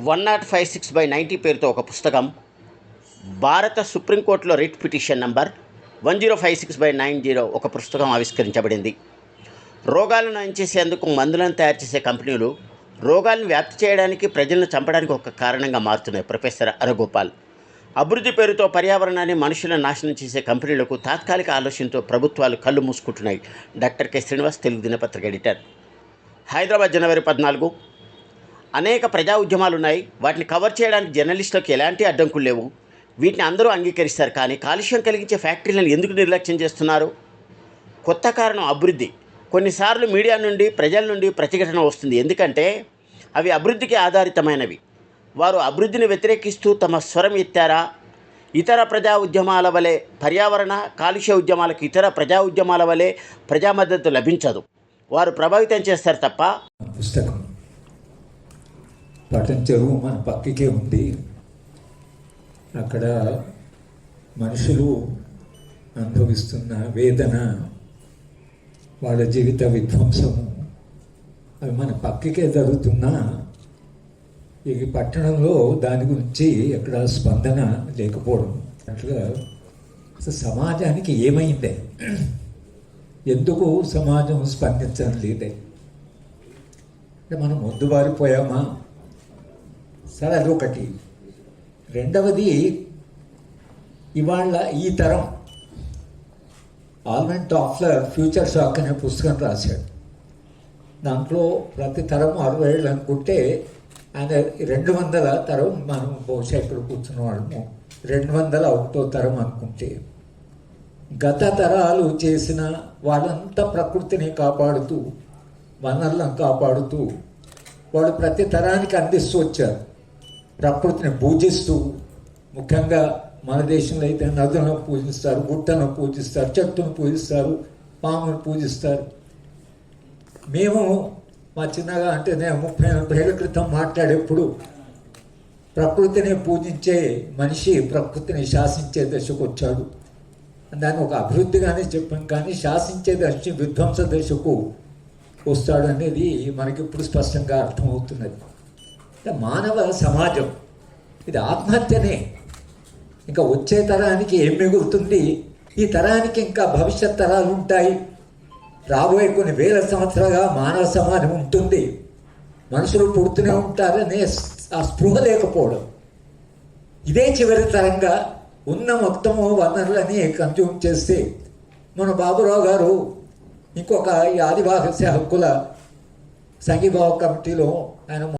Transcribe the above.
One nought five six by ninety పేరుతో ఒక పుస్తకం. భారత సుప్రీంకోర్టులో writ petition number one zero five six by nine zero ఒక పుస్తకం ఆవిష్కరించబడింది. రోగాలను నయం మందులను తయారు చేసే కంపెనీలు రోగాలను వ్యాప్తి చేయడానికి ప్రజలను చంపడానికి ఒక కారణంగా మారుతున్నాయి. ప్రొఫెసర్ అరగోపాల్ అభివృద్ధి పేరుతో పర్యావరణాన్ని మనుషులను నాశనం చేసే కంపెనీలకు తాత్కాలిక ఆలోచనతో ప్రభుత్వాలు కళ్ళు మూసుకుంటున్నాయి. డాక్టర్ కె శ్రీనివాస్ తెలుగు దినపత్రిక ఎడిటర్. హైదరాబాద్ జనవరి పద్నాలుగు అనేక ప్రజా ఉద్యమాలు ఉన్నాయి వాటిని కవర్ చేయడానికి జర్నలిస్టులకు ఎలాంటి అడ్డంకులు లేవు. వీటిని అందరూ అంగీకరిస్తారు. కానీ కాలుష్యం కలిగించే ఫ్యాక్టరీలను ఎందుకు నిర్లక్ష్యం చేస్తున్నారు? కొత్త కారణం అభివృద్ధి. కొన్నిసార్లు మీడియా నుండి ప్రజల నుండి ప్రతిఘటన వస్తుంది. ఎందుకంటే అవి అభివృద్ధికి ఆధారితమైనవి. వారు అభివృద్ధిని వ్యతిరేకిస్తూ తమ స్వరం ఎత్తారా? ఇతర ప్రజా ఉద్యమాల వలె పర్యావరణ కాలుష్య ఉద్యమాలకు ఇతర ప్రజా ఉద్యమాల వలె ప్రజా మద్దతు లభించదు. వారు ప్రభావితం చేస్తారు తప్ప పుస్తకం పటం చెరువు మన పక్కకే ఉంది. అక్కడ మనుషులు అనుభవిస్తున్న వేదన వాళ్ళ జీవిత విధ్వంసము అవి మన పక్కకే జరుగుతున్నా ఈ పట్టణంలో దాని గురించి ఎక్కడ స్పందన లేకపోవడం. అట్లా అసలు సమాజానికి ఏమైందే? ఎందుకు సమాజం స్పందించడం లేదే? అంటే మనం మొద్దుబారిపోయామా సరే అదొకటి. రెండవది ఇవాళ ఈ తరం ఆల్మెంట్ టాఫ్లర్ ఫ్యూచర్ షాక్ అనే పుస్తకం రాశాడు. దాంట్లో ప్రతి తరం అరవై ఏళ్ళు అనుకుంటే ఆయన రెండు వందల తరం మనం బహుశా ఇక్కడ కూర్చున్న వాళ్ళము. రెండు వందల ఒకటో తరం అనుకుంటే గత తరాలు చేసిన వాళ్ళంతా ప్రకృతిని కాపాడుతూ వనరులను కాపాడుతూ వాళ్ళు ప్రతి తరానికి అందిస్తూ వచ్చారు. ప్రకృతిని పూజిస్తూ ముఖ్యంగా మన దేశంలో అయితే నదులను పూజిస్తారు గుట్టను పూజిస్తారు చెట్టును పూజిస్తారు పామును పూజిస్తారు. మేము మా చిన్నగా అంటే నేను ముప్పై ఏళ్ళ క్రితం మాట్లాడేప్పుడు ప్రకృతిని పూజించే మనిషి ప్రకృతిని శాసించే దశకు వచ్చాడు. దాన్ని ఒక అభివృద్ధిగానే చెప్పాం కానీ శాసించే దశ విధ్వంస దశకు వస్తాడు అనేది మనకి ఇప్పుడు స్పష్టంగా అర్థమవుతున్నది. మానవ సమాజం. ఇది ఆత్మహత్యనే. ఇంకా వచ్చే తరానికి ఏం మిగులుతుంది ఈ తరానికి ఇంకా భవిష్యత్ తరాలు ఉంటాయి. రాబోయే కొన్ని వేల సంవత్సరాలుగా మానవ సమాజం ఉంటుంది. మనుషులు పుడుతూనే ఉంటారనే ఆ స్పృహ లేకపోవడం. ఇదే చివరి తరంగా ఉన్న మొత్తము వనరులని కన్జ్యూమ్ చేస్తే మన బాబురావు గారు ఇంకొక ఈ ఆదివాసీ హక్కుల సంఘీభావ కమిటీలో ఆయన